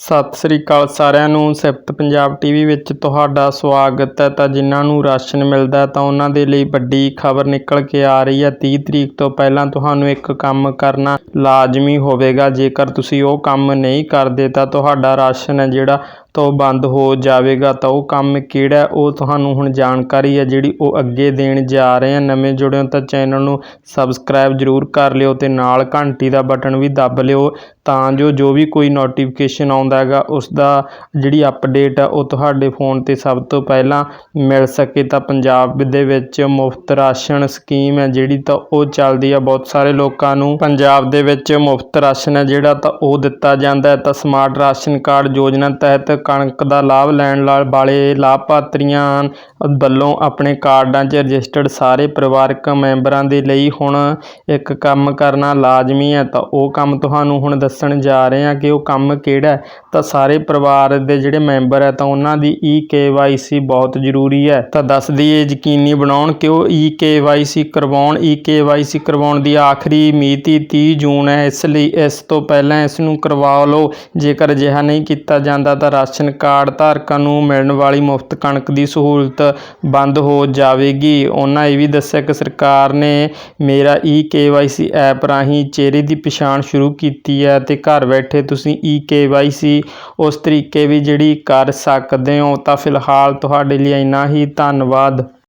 ਸਤਿ ਸ੍ਰੀ ਅਕਾਲ ਸਾਰਿਆਂ ਨੂੰ। ਸਿਫਤ ਪੰਜਾਬ ਟੀਵੀ ਵਿੱਚ ਤੁਹਾਡਾ ਸਵਾਗਤ ਹੈ। ਤਾਂ ਜਿਨ੍ਹਾਂ ਨੂੰ ਰਾਸ਼ਨ ਮਿਲਦਾ ਤਾਂ ਉਹਨਾਂ ਦੇ ਲਈ ਵੱਡੀ ਖਬਰ ਨਿਕਲ ਕੇ ਆ ਰਹੀ ਹੈ। 30 ਤਰੀਕ ਤੋਂ ਪਹਿਲਾਂ ਤੁਹਾਨੂੰ ਇੱਕ ਕੰਮ ਕਰਨਾ ਲਾਜ਼ਮੀ ਹੋਵੇਗਾ। ਜੇਕਰ ਤੁਸੀਂ ਉਹ ਕੰਮ ਨਹੀਂ ਕਰਦੇ ਤਾਂ ਤੁਹਾਡਾ ਰਾਸ਼ਨ ਹੈ ਜਿਹੜਾ ਤਾਂ ਉਹ ਬੰਦ ਹੋ ਜਾਵੇਗਾ। ਤਾਂ ਉਹ ਕੰਮ ਕਿਹੜਾ ਉਹ ਤੁਹਾਨੂੰ ਹੁਣ ਜਾਣਕਾਰੀ ਹੈ ਜਿਹੜੀ ਉਹ ਅੱਗੇ ਦੇਣ ਜਾ ਰਹੇ ਹਾਂ। ਨਵੇਂ ਜੁੜਿਓ ਤਾਂ ਚੈਨਲ ਨੂੰ ਸਬਸਕ੍ਰਾਈਬ ਜ਼ਰੂਰ ਕਰ ਲਿਓ ਤੇ ਨਾਲ ਘੰਟੀ ਦਾ ਬਟਨ ਵੀ ਦੱਬ ਲਿਓ ਤਾਂ ਜੋ ਜੋ ਵੀ ਕੋਈ ਨੋਟੀਫਿਕੇਸ਼ਨ ਆਉਂਦਾ ਹੈਗਾ ਉਸ ਦਾ ਜਿਹੜੀ ਅਪਡੇਟ ਆ, ਉਹ ਤੁਹਾਡੇ ਫੋਨ ਤੇ ਸਭ ਤੋਂ ਪਹਿਲਾਂ ਮਿਲ ਸਕੇ ਤਾਂ ਪੰਜਾਬ ਦੇ ਵਿੱਚ ਮੁਫਤ ਰਾਸ਼ਨ ਸਕੀਮ ਹੈ ਜਿਹੜੀ ਤਾਂ ਉਹ ਚੱਲਦੀ ਆ। ਬਹੁਤ ਸਾਰੇ ਲੋਕਾਂ ਨੂੰ ਪੰਜਾਬ ਦੇ ਵਿੱਚ ਮੁਫਤ ਰਾਸ਼ਨ ਹੈ ਜਿਹੜਾ ਤਾਂ ਉਹ ਦਿੱਤਾ ਜਾਂਦਾ ਤਾਂ ਸਮਾਰਟ ਰਾਸ਼ਨ ਕਾਰਡ ਯੋਜਨਾ ਤਹਿਤ ਕਣਕ ਦਾ ਲਾਭ ਲੈਣ ਲਾ- ਵਾਲੇ ਲਾਭਪਾਤਰੀਆਂ ਵੱਲੋਂ ਆਪਣੇ ਕਾਰਡਾਂ 'ਚ ਰਜਿਸਟਰਡ ਸਾਰੇ ਪਰਿਵਾਰਕ ਮੈਂਬਰਾਂ ਦੇ ਲਈ ਹੁਣ ਇੱਕ ਕੰਮ ਕਰਨਾ ਲਾਜ਼ਮੀ ਹੈ। ਤਾਂ ਉਹ ਕੰਮ ਤੁਹਾਨੂੰ ਹੁਣ ਦੱਸਣ ਜਾ ਰਹੇ ਹਾਂ ਕਿ ਉਹ ਕੰਮ ਕਿਹੜਾ ਤਾਂ ਸਾਰੇ ਪਰਿਵਾਰ ਦੇ ਜਿਹੜੇ ਮੈਂਬਰ ਹੈ ਤਾਂ ਉਹਨਾਂ ਦੀ ਈ ਕੇਵਾਈਸੀ ਬਹੁਤ ਜ਼ਰੂਰੀ ਹੈ। ਤਾਂ ਦੱਸ ਦਈਏ, ਯਕੀਨੀ ਬਣਾਉਣ ਕਿ ਉਹ ਈ ਕੇਵਾਈਸੀ ਕਰਵਾਉਣ, ਈ ਕੇਵਾਈਸੀ ਕਰਵਾਉਣ ਦੀ ਆਖਰੀ ਮਿਤੀ 30 ਜੂਨ ਹੈ। ਇਸ ਲਈ ਇਸ ਤੋਂ ਪਹਿਲਾਂ ਇਸ ਨੂੰ ਕਰਵਾ ਲਓ। ਜੇਕਰ ਅਜਿਹਾ ਨਹੀਂ ਕੀਤਾ ਜਾਂਦਾ ਤਾਂ ਰਾਸ਼ਨ ਕਾਰਡ ਧਾਰਕਾਂ ਨੂੰ ਮਿਲਣ ਵਾਲੀ ਮੁਫਤ ਕਣਕ ਦੀ ਸਹੂਲਤ ਬੰਦ ਹੋ ਜਾਵੇਗੀ। ਉਹਨਾਂ ਇਹ ਵੀ ਦੱਸਿਆ ਕਿ ਸਰਕਾਰ ਨੇ ਮੇਰਾ ਈ ਕੇਵਾਈਸੀ ਐਪ ਰਾਹੀਂ ਚਿਹਰੇ ਦੀ ਪਛਾਣ ਸ਼ੁਰੂ ਕੀਤੀ ਹੈ ਤੇ ਘਰ ਬੈਠੇ ਤੁਸੀਂ ਈ ਕੇਵਾਈਸੀ ਉਸ ਤਰੀਕੇ ਵੀ ਜਿਹੜੀ ਕਰ ਸਕਦੇ ਹੋ ਤਾਂ ਫਿਲਹਾਲ ਤੁਹਾਡੇ ਲਈ ਇੰਨਾ ਹੀ। ਧੰਨਵਾਦ।